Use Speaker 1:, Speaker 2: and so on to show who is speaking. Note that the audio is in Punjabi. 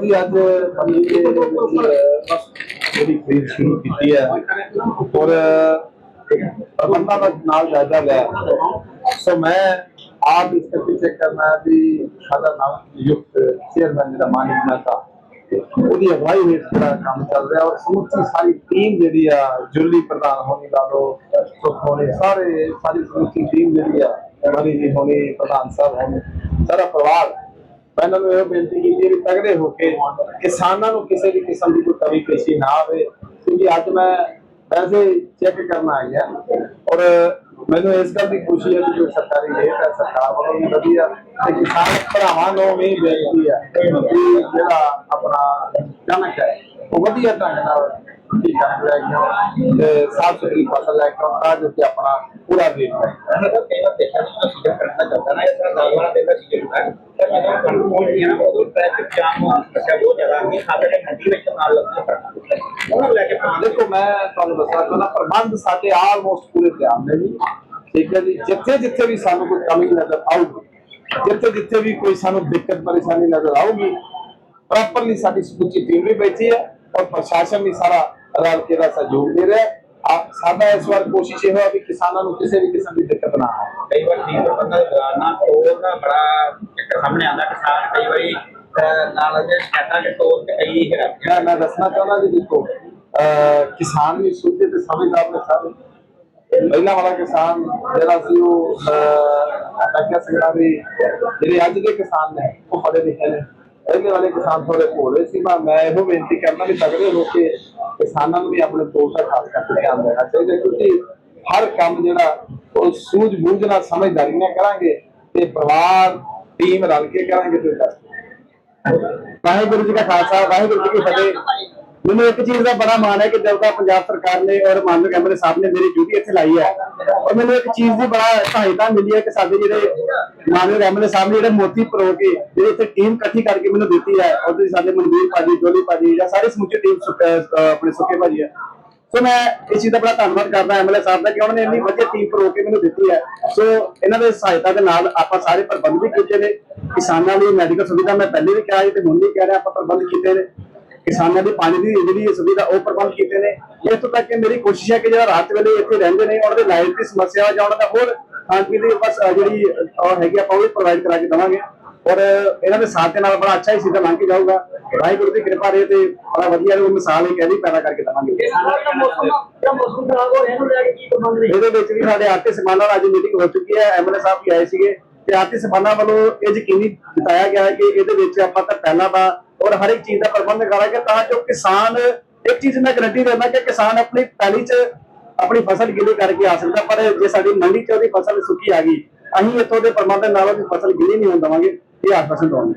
Speaker 1: ਜੀ ਅੱਜ ਮੰਡੀ ਜਿਹੜੀ ਖਰੀਦ ਸ਼ੁਰੂ ਕੀਤੀ ਹੈ, ਔਰ ਪ੍ਰਬੰਧਾਂ ਦਾ ਨਾਲ ਜਾਇਜ਼ਾ ਲਿਆ ਸੋ ਮੈਂ ਆਪ ਇਸ ਕਰਕੇ ਚੈੱਕ ਕਰਨਾ ਵੀ ਸਾਡਾ ਨਾਮ ਯੁਕਤ ਚੇਅਰਮੈਨ ਜਿਹੜਾ ਮਾਨਿਕ ਨਾਤਾ ਉਹਦੀ ਅਗਵਾਈ ਹੇਠ ਜਿਹੜਾ ਕੰਮ ਚੱਲ ਰਿਹਾ, ਔਰ ਸਮੁੱਚੀ ਸਾਰੀ ਟੀਮ ਜਿਹੜੀ ਆ ਜੁਰਲੀ ਪ੍ਰਧਾਨ ਹੋਣੀ ਲਾ ਲੋ ਸੁਖ ਹੋਣੀ, ਸਾਰੇ ਸਾਰੀ ਸਮੁੱਚੀ ਟੀਮ ਜਿਹੜੀ ਆ ਮਰੀ ਜੀ ਹੋਣੀ, ਪ੍ਰਧਾਨ ਸਾਹਿਬ ਹੋਣੀ, ਸਾਰਾ ਪਰਿਵਾਰ ਮੈਂ ਇਹਨਾਂ ਨੂੰ ਇਹ ਬੇਨਤੀ ਕੀਤੀ ਵੀ ਤਗੜੇ ਹੋ ਕੇ ਕਿਸਾਨਾਂ ਨੂੰ ਕਿਸੇ ਵੀ ਕਿਸਮ ਦੀ ਕੋਈ ਕਮੀ ਪੇਸ਼ੀ ਨਾ ਆਵੇ। ਕਿਉਂਕਿ ਅੱਜ ਮੈਂ ਵੈਸੇ ਚੈੱਕ ਕਰਨ ਆ ਗਿਆ ਔਰ ਮੈਨੂੰ ਇਸ ਗੱਲ ਦੀ ਖੁਸ਼ੀ ਹੈ ਕਿ ਜੋ ਸਰਕਾਰੀ ਰੇਟ ਹੈ, ਸਰਕਾਰ ਵੱਲੋਂ ਵੀ ਵਧੀਆ ਤੇ ਕਿਸਾਨ ਭਰਾਵਾਂ ਨੂੰ ਵੀ ਬੇਨਤੀ ਹੈ ਜਿਹੜਾ ਆਪਣਾ ਕਣਕ ਹੈ, ਉਹ ਵਧੀਆ ਢੰਗ ਨਾਲ ਕੀ ਕਰ ਲੈ ਕੇ ਤੇ ਸਾਫ਼ ਸੁਥਰੀ ਫਸਲ ਲੈ ਕੇ ਆਉਣ ਤਾਂ ਜੋ ਕਿ ਆਪਣਾ ਪੂਰਾ ਵੇਟ ਹੈ
Speaker 2: ਮੈਂ ਤਾਂ ਕਈ ਵਾਰ ਦੇਖਿਆ ਸੀ ਮੈਂ ਸੀਜ਼ਨ ਕਰਨਾ ਚਾਹੁੰਦਾ ਨਾ ਇਸ ਤਰ੍ਹਾਂ ਦਾਲ ਵਾਲਾ ਦੇਖਦਾ ਸੀਜ਼ਨ ਕਰ ਪਰ ਮੈਂ ਤਾਂ ਕੰਮ ਹੋ ਗਿਆ ਨਾ ਉਹ ਟ੍ਰੈਫਿਕ ਜਾਮ ਹੋ ਗਿਆ ਬਹੁਤ ਜ਼ਿਆਦਾ ਨਹੀਂ ਖਾਤੇ ਦੇ ਘੰਟੀ ਵਿੱਚ ਨਾਲ ਲੱਗਦਾ ਉਹ ਲੈ ਕੇ
Speaker 1: ਦੇਖੋ, ਮੈਂ ਤੁਹਾਨੂੰ ਦੱਸਾਂ ਚਾਹੁੰਦਾ ਪ੍ਰਬੰਧ ਸਾਡੇ ਆਲਮੋਸਟ ਪੂਰੇ ਧਿਆਨ ਦੇ ਜੀ। ਠੀਕ ਹੈ ਜੀ? ਜਿੱਥੇ ਜਿੱਥੇ ਵੀ ਸਾਨੂੰ ਕੋਈ ਕਮੀ ਨਜ਼ਰ ਆਊਗੀ, ਜਿੱਥੇ ਜਿੱਥੇ ਵੀ ਕੋਈ ਸਾਨੂੰ ਦਿੱਕਤ ਪਰੇਸ਼ਾਨੀ ਨਜ਼ਰ ਆਊਗੀ ਪ੍ਰੋਪਰਲੀ ਸਾਡੀ ਸਮੁੱਚੀ ਟੀਮ ਵੀ ਬੈਠੀ ਹੈ ਔਰ ਪ੍ਰਸ਼ਾਸਨ ਵੀ ਸਾਰਾ ਰਲ ਕੇ ਦਾ ਸਹਿਯੋਗ ਦੇ ਰਿਹਾ ਹੈ। ਸਾਡਾ ਇਸ ਵਾਰ ਕੋਸ਼ਿਸ਼ ਇਹ ਹੋਇਆ ਵੀ ਕਿਸਾਨਾਂ ਨੂੰ ਕਿਸੇ ਵੀ ਕਿਸਮ ਦੀ ਦਿੱਕਤ ਨਾ ਆਵੇ।
Speaker 2: ਕਈ ਵਾਰ ਡੀਜ਼ਲ ਬੰਦਾ ਨਾ ਤੋਲ ਦਾ ਬੜਾ ਚੱਕਰ ਸਾਹਮਣੇ ਆਉਂਦਾ ਕਿਸਾਨ ਕਈ ਵਾਰੀ ਨਾਲ ਦੇ ਸ਼ਿਕਾਇਤਾਂ ਦੇ ਤੋਲ ਤੇ ਕਈ ਹੈਰਾਨੀਆਂ
Speaker 1: ਮੈਂ ਮੈਂ ਦੱਸਣਾ ਚਾਹੁੰਦਾ ਜੀ ਦੇਖੋ ਕਿਸਾਨ ਵੀ ਸੁਣਦੇ ਤੇ ਸਮਝਦਾਰ ਨੇ ਸਾਰੇ। ਪਹਿਲਾਂ ਵਾਲਾ ਕਿਸਾਨ ਜਿਹੜਾ ਸੀ ਉਹ ਕਹਿ ਸਕਦਾ ਵੀ ਜਿਹੜੇ ਅੱਜ ਦੇ ਕਿਸਾਨ ਨੇ ਉਹ ਪੜ੍ਹੇ ਲਿਖੇ ਨੇ। ਪਹਿਲੇ ਵਾਲੇ ਕਿਸਾਨ ਥੋੜੇ ਭੋਲੇ ਸੀ ਮੈਂ ਇਹੋ ਬੇਨਤੀ ਕਰਨਾ ਵੀ ਤਗੜੇ ਹੋ ਕੇ ਕਿਸਾਨਾਂ ਨੂੰ ਵੀ ਆਪਣੇ ਤੋਲ ਦਾ ਖਾਸ ਕਰਕੇ ਧਿਆਨ ਦੇਣਾ ਚਾਹੀਦਾ ਕਿਉਂਕਿ ਹਰ ਕੰਮ ਜਿਹੜਾ ਉਹ ਸੂਝ ਬੂਝ ਨਾਲ ਸਮਝਦਾਰੀ ਨਾਲ ਕਰਾਂਗੇ ਤੇ ਪਰਿਵਾਰ, ਟੀਮ ਰਲ ਕੇ ਕਰਾਂਗੇ ਤੇ
Speaker 3: ਵਾਹਿਗੁਰੂ ਜੀ ਕਾ ਖਾਲਸਾ, ਵਾਹਿਗੁਰੂ ਜੀ ਕੀ ਫਤਿਹ। ਮੈਨੂੰ ਇੱਕ ਚੀਜ਼ ਦਾ ਬੜਾ ਮਾਣ ਹੈ ਕਿ ਜਦੋਂ ਦਾ ਪੰਜਾਬ ਸਰਕਾਰ ਨੇ ਔਰ ਮਾਨਯੋਗ ਐਮਐਲਏ ਸਾਹਿਬ ਨੇ ਮੇਰੀ ਡਿਊਟੀ ਇੱਥੇ ਲਾਈ ਹੈ, ਔਰ ਮੈਨੂੰ ਇੱਕ ਚੀਜ਼ ਦੀ ਬੜਾ ਸਹਾਇਤਾ ਮਿਲੀ ਹੈ ਕਿ ਸਾਡੇ ਜਿਹੜੇ ਮਾਨਯੋਗ ਐਮਐਲਏ ਸਾਹਿਬ ਨੇ ਜਿਹੜੇ ਮੋਤੀ ਪਰੋ ਕੇ ਜਿਹੜੇ ਇੱਥੇ ਟੀਮ ਇਕੱਠੀ ਕਰਕੇ ਮੈਨੂੰ ਦਿੱਤੀ ਹੈ, ਔਰ ਤੁਸੀਂ ਸਾਡੇ ਮਨਵੀਰ ਭਾਜੀ, ਜੋਲੀ ਭਾਜੀ ਜਾਂ ਸਾਰੀ ਸਮੁੱਚੀ ਟੀਮ ਆਪਣੇ ਸੁੱਕੇ ਭਾਜੀ ਹੈ। ਸੋ ਮੈਂ ਇਸ ਚੀਜ਼ ਦਾ ਬੜਾ ਧੰਨਵਾਦ ਕਰਦਾ ਐਮਐਲਏ ਸਾਹਿਬ ਦਾ ਕਿ ਉਹਨਾਂ ਨੇ ਇੰਨੀ ਵਧੀਆ ਟੀਮ ਪਰੋ ਕੇ ਮੈਨੂੰ ਦਿੱਤੀ ਹੈ। ਸੋ ਇਹਨਾਂ ਦੇ ਸਹਾਇਤਾ ਦੇ ਨਾਲ ਆਪਾਂ ਸਾਰੇ ਪ੍ਰਬੰਧ ਵੀ ਕੀਤੇ ਨੇ। ਕਿਸਾਨਾਂ ਲਈ ਮੈਡੀਕਲ ਸੁਵਿਧਾ ਮੈਂ ਪਹਿਲੇ ਵੀ ਕਿਹਾ ਸੀ ਤੇ ਹੁਣ ਵੀ ਕਹਿ ਰਿਹਾ, ਆਪਾਂ ਪ੍ਰਬੰਧ ਕੀਤੇ ਨੇ। ਕਿਸਾਨਾਂ ਦੀ ਪਾਣੀ ਦੀ ਜਿਹੜੀ ਸੁਵਿਧਾ ਉਹ ਪ੍ਰਬੰਧ ਕੀਤੇ ਨੇ। ਇਸ ਤੋਂ ਤੱਕ ਕਿ ਮੇਰੀ ਕੋਸ਼ਿਸ਼ ਹੈ ਕਿ ਜਿਹੜਾ ਰਾਤ ਵੇਲੇ ਇੱਥੇ ਰਹਿੰਦੇ ਨੇ, ਉਹਨਾਂ ਦੇ ਲਾਈਟ ਦੀ ਸਮੱਸਿਆ ਜਾਂ ਉਹਨਾਂ ਦਾ ਹੋਰ ਖਾਣ ਪੀਣ ਦੀ ਬਸ ਜਿਹੜੀ ਉਹ ਹੈਗੀ ਆਪਾਂ ਉਹ ਪ੍ਰੋਵਾਈਡ ਕਰਾ ਕੇ ਦੇਵਾਂਗੇ। ਔਰ ਇਹਨਾਂ ਦੇ ਸਾਥ ਦੇ ਨਾਲ ਬੜਾ ਅੱਛਾ ਹੀ ਸਿੱਧਾ ਲੰਘ ਕੇ ਜਾਊਗਾ। ਵਾਹਿਗੁਰੂ ਦੀ ਕਿਰਪਾ ਰਹੇ ਤੇ ਬੜਾ ਵਧੀਆ ਉਹ ਮਿਸਾਲ ਹੀ ਕਹਿ ਪੈਦਾ ਕਰਕੇ ਦੇਵਾਂਗੇ। ਇਹਦੇ ਵਿੱਚ ਵੀ ਸਾਡੇ ਆਰਟੀ ਸਮਾਨਾਂ ਨਾਲ ਅੱਜ ਮੀਟਿੰਗ ਹੋ ਚੁੱਕੀ ਹੈ। ਐਮਐਲਏ ਸਾਹਿਬ ਵੀ ਆਏ ਸੀਗੇ। ਤੇ ਆਰਟੀ ਸਮਾਨਾਂ ਵੱਲੋਂ ਇਹ ਯਕੀਨੀ ਜਤਾਇਆ ਗਿਆ ਹੈ ਕਿ ਇਹਦੇ ਵਿੱਚ ਆਪਾਂ ਤਾਂ ਪਹਿਲਾਂ ਦਾ ਔਰ ਹਰ ਇੱਕ ਚੀਜ਼ ਦਾ ਪ੍ਰਬੰਧ ਕਰਾਂਗੇ ਤਾਂ ਜੋ ਕਿਸਾਨ ਇੱਕ ਚੀਜ਼ ਮੈਂ ਗਰੰਟੀ ਦਿੰਦਾ ਕਿ ਕਿਸਾਨ ਆਪਣੀ ਪੈਲੀ 'ਚ ਆਪਣੀ ਫਸਲ ਗਿੱਲੀ ਕਰਕੇ ਆ ਸਕਦਾ, ਪਰ ਜੇ ਸਾਡੀ ਮੰਡੀ 'ਚ ਉਹਦੀ ਫਸਲ ਸੁੱਕੀ ਆ ਗਈ, ਅਸੀਂ ਇੱਥੋਂ ਦੇ ਪ੍ਰਬੰਧ ਨਾਲ ਉਹਦੀ ਫਸਲ ਗਿੱਲੀ ਨਹੀਂ ਹੋਣ ਦੇਵਾਂਗੇ, ਇਹ ਆਸ਼ਵਾਸਨ ਦਵਾਂਗੇ।